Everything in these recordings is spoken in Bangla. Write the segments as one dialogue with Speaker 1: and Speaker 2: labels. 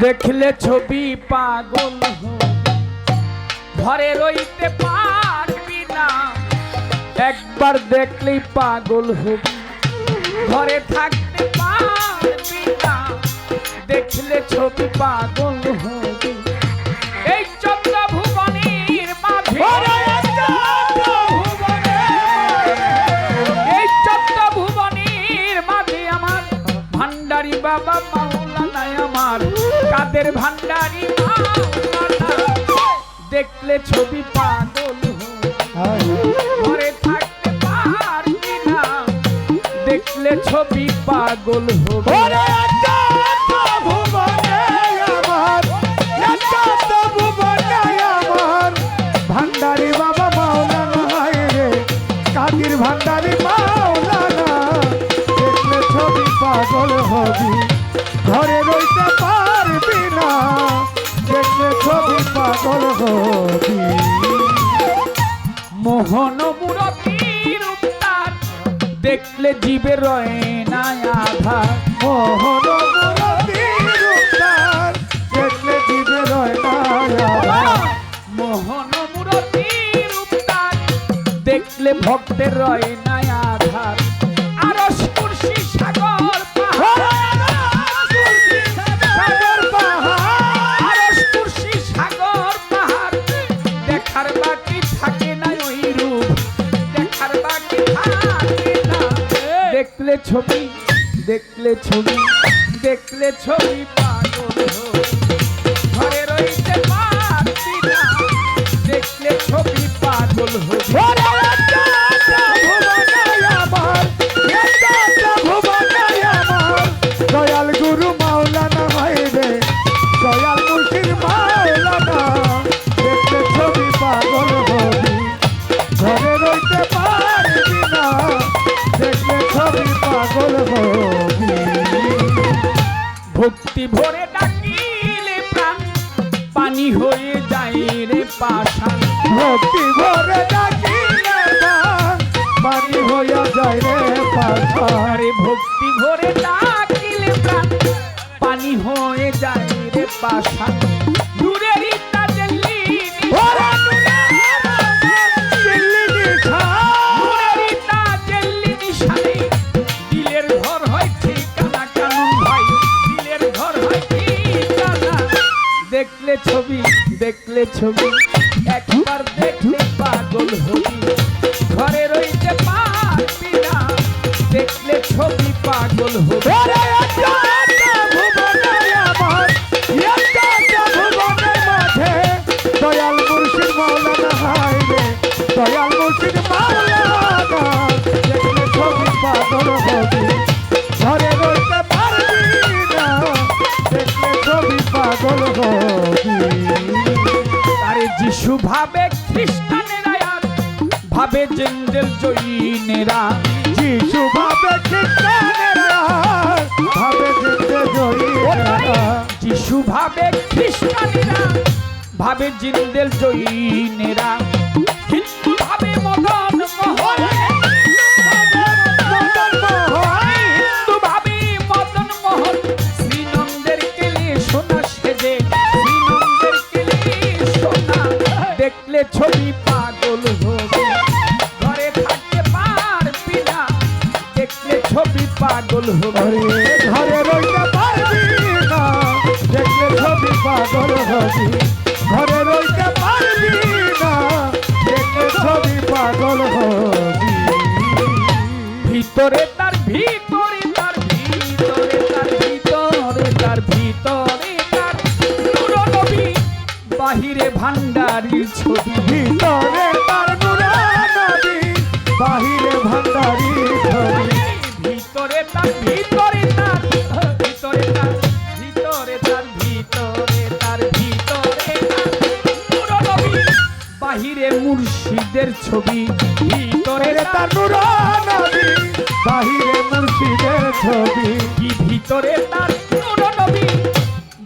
Speaker 1: দেখলে ছবি পাগল। ঘরে রইতে পারবি না। একবার দেখলেই পাগল হবি। ঘরে থাকতে পারবি না। দেখলে ছবি পাগল হবি। কাদের ভান্ডারি দেখলে ছবি পাগল ঘরে থাকতে পারবি না? দেখলে ছবি পাগল হবে,
Speaker 2: ঘরে রইতে না দেখলে ছবি পাগল হবি
Speaker 1: মোহন মুরতির উত্তার দেখলে জীবে রয়ে না আধা
Speaker 2: মোহন মুরতির উত্তার দেখলে দিবে রয় না আবার।
Speaker 1: মোহন মুরতির উত্তার দেখলে ভক্তের রয়ে না ছবি দেখলে ছবি দেখলে ছবি আরে ভক্তি ভরে ডাকিলে প্রাণ। পানি হয়ে যায় রে দূরের ইটা
Speaker 2: দিল্লি
Speaker 1: ঘর ঘর হয় দেখলে ছবি দেখলে ছবি। আরে যিশু ভাবে খ্রিস্টানেরা আর ভাবে জেন্দেল জৈনেরা।
Speaker 2: যিশু ভাবে খ্রিস্টানেরা, ভাবে জিন্দে জৈনেরা।
Speaker 1: যিশু ভাবে খ্রিস্টানেরা ভাবে জিন্দেল জৈনেরা। ছবি পাগল হবে ঘরে
Speaker 2: রইতে পারবি না। দেখলে ছবি পাগল হবি। ঘরে রইতে পারবি না। দেখলে ছবি পাগল হবি।
Speaker 1: ভিতরে তার ভিতরে তার ভিতরে তার ভিতরে তার ভিতরে তার বাহিরে ভান্ডারির ছবি।
Speaker 2: ভিতরে
Speaker 1: মুর্শিদের ছবি ভিতরে
Speaker 2: তার নদী বাহিরে মুর্শিদের ছবি।
Speaker 1: কি ভিতরে তার নবী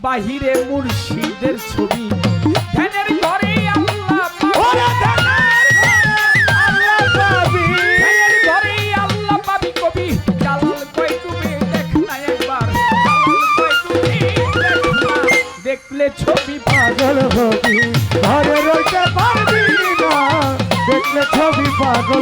Speaker 1: বাহিরে মুর্শিদের ছবি। ধ্যানের ঘরে আল্লাহ পাক।
Speaker 2: ওরে ধ্যানের ঘরে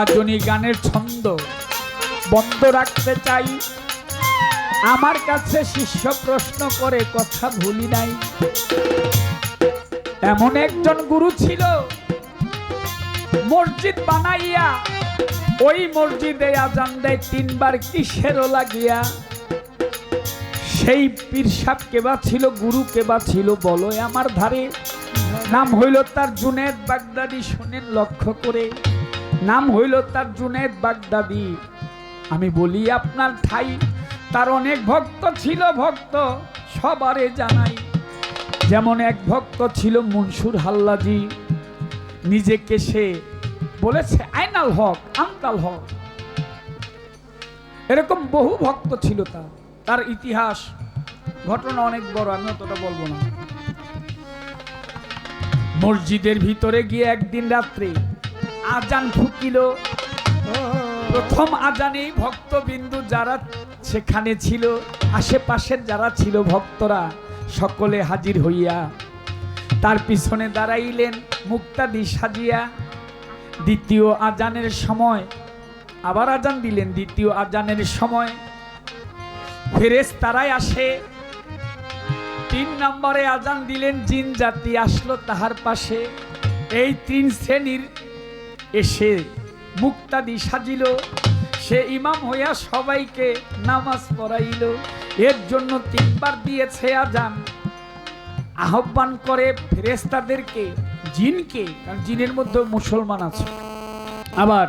Speaker 1: মহাজনী গানের ছন্দ বন্ধ রাখতে চাই। আমার কাছে শিষ্য প্রশ্ন করে কথা ভুলি নাই। এমন একজন গুরু ছিল, মসজিদ বানাইয়া, ওই মসজিদে আজান দেয় তিনবার কিসেরও লাগিয়া। সেই পীর সাহ কেবা ছিল, গুরু কেবা ছিল, বলো আমার ধারে। নাম হইল তার জুনেদ বাগদাদি, শোনেন লক্ষ্য করে। নাম হইল তার জুনেদ বাগদাদি। আমি বলি, আপনার ঠাই, তার অনেক ভক্ত ছিল ভক্ত, সবারে জানাই। যেমন এক ভক্ত ছিল মনসুর হাল্লাজি, নিজেকে সে বলেছে, আইনাল হক আন্তাল হক। এরকম বহু ভক্ত ছিল তার। তার ইতিহাস, ঘটনা অনেক বড়, আমি অতটা বলব না। মসজিদের ভিতরে গিয়ে একদিন রাত্রে আজান ফুকিল। প্রথম আজানেই ভক্তবিন্দু যারা সেখানে ছিল, আশেপাশের যারা ছিল ভক্তরা সকলে হাজির হইয়া তার পিছনে দাঁড়াইলেন মুক্তাদি সাজিয়া। দ্বিতীয় আজানের সময় আবার আজান দিলেন, দ্বিতীয় আজানের সময় ফেরেস তারাই আসে। তিন নম্বরে আজান দিলেন, জিন জাতি আসলো তাহার পাশে। এই তিন শ্রেণির এসে মুক্তাদি সাজিল। সে ইমাম হইয়া সবাইকে নামাজ পড়াইল। এর জন্য তিনবার দিয়েছে আজান। আহ্বান করে ফেরেস্তাদেরকে জিনকে, কারণ জিনের মধ্যে মুসলমান আছে। আবার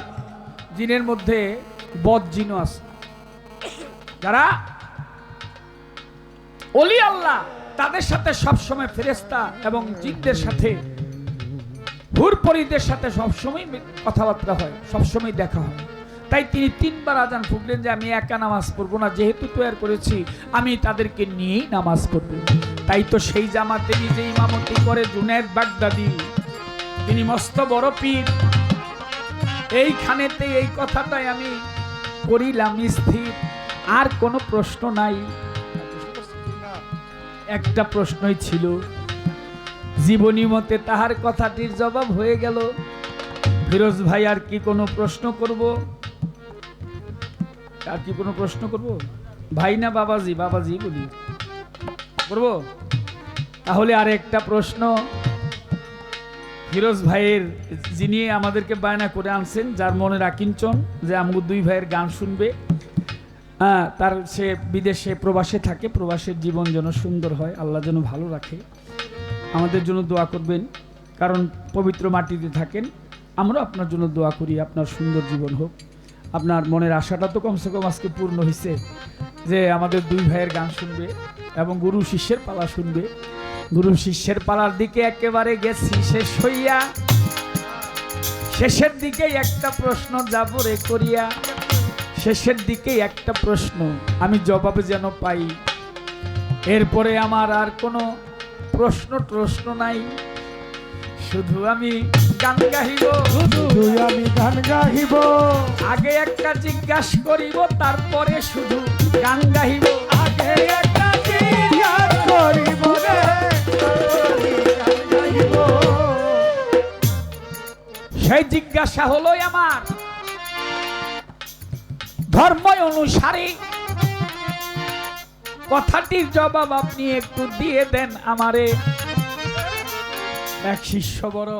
Speaker 1: জিনের মধ্যে বদ আছে। যারা অলি আল্লাহ, তাদের সাথে সবসময় ফেরেস্তা এবং জিনদের সাথে হুরপরিদের সাথে সবসময় কথাবার্তা হয় সবসময় দেখা হয়। তাই তিনি তিনবার আজান ফুকলেন যে আমি একা নামাজ পড়ব না যেহেতু তৈরি করেছি আমি তাদেরকে নিয়েই নামাজ পড়ব। তাই তো সেই জামাতে নিজে ইমামতি করে জুনেদ বাগদাদি। তিনি মস্ত বড় পীর। এইখানেতে এই কথাটাই আমি করিলাম স্থির। আর কোনো প্রশ্ন নাই। একটা প্রশ্নই ছিল জীবনী মতে তাহার কথাটির জবাব হয়ে গেল। ফিরোজ ভাই, আর কি কোনো প্রশ্ন করব? আর কি কোনো প্রশ্ন করব? ভাই না বাবাজি? বাবাজি বলি। করব? তাহলে আর একটা প্রশ্ন। ফিরোজ ভাইয়ের যিনি আমাদেরকে বায়না করে আনছেন, যার মনের আকিঞ্চন যে আমগো দুই ভাইয়ের গান শুনবে হ্যাঁ তার সে বিদেশে প্রবাসে থাকে, প্রবাসের জীবন যেন সুন্দর হয়, আল্লাহ যেন ভালো রাখে। আমাদের জন্য দোয়া করবেন, কারণ পবিত্র মাটিতে থাকেন। আমরা আপনার জন্য দোয়া করি, আপনার সুন্দর জীবন হোক। আপনার মনের আশাটা তো কমসে কম আজকে পূর্ণ হয়েছে যে আমাদের দুই ভাইয়ের গান শুনবে এবং গুরু শিষ্যের পালা শুনবে। গুরু শিষ্যের পালার দিকে একেবারে গেছি শেষ হইয়া। শেষের দিকে একটা প্রশ্ন যাব রে করিয়া। শেষের দিকে একটা প্রশ্ন, আমি জবাবে যেন পাই। এরপরে আমার আর কোনো প্রশ্ন প্রশ্ন নাই। শুধু আমি গান গাহিব
Speaker 2: শুধু। আমি গান গাহিব।
Speaker 1: আগে একটা জিজ্ঞাসা করিব তারপরে শুধু গান গাহিব।
Speaker 2: আগে একটা জিজ্ঞাস করিব।
Speaker 1: সেই জিজ্ঞাসা হলো আমার। ধর্ম অনুসারে কথাটির জবাব আপনি একটু দিয়ে দেন আমারে। এক শিষ্য বড়।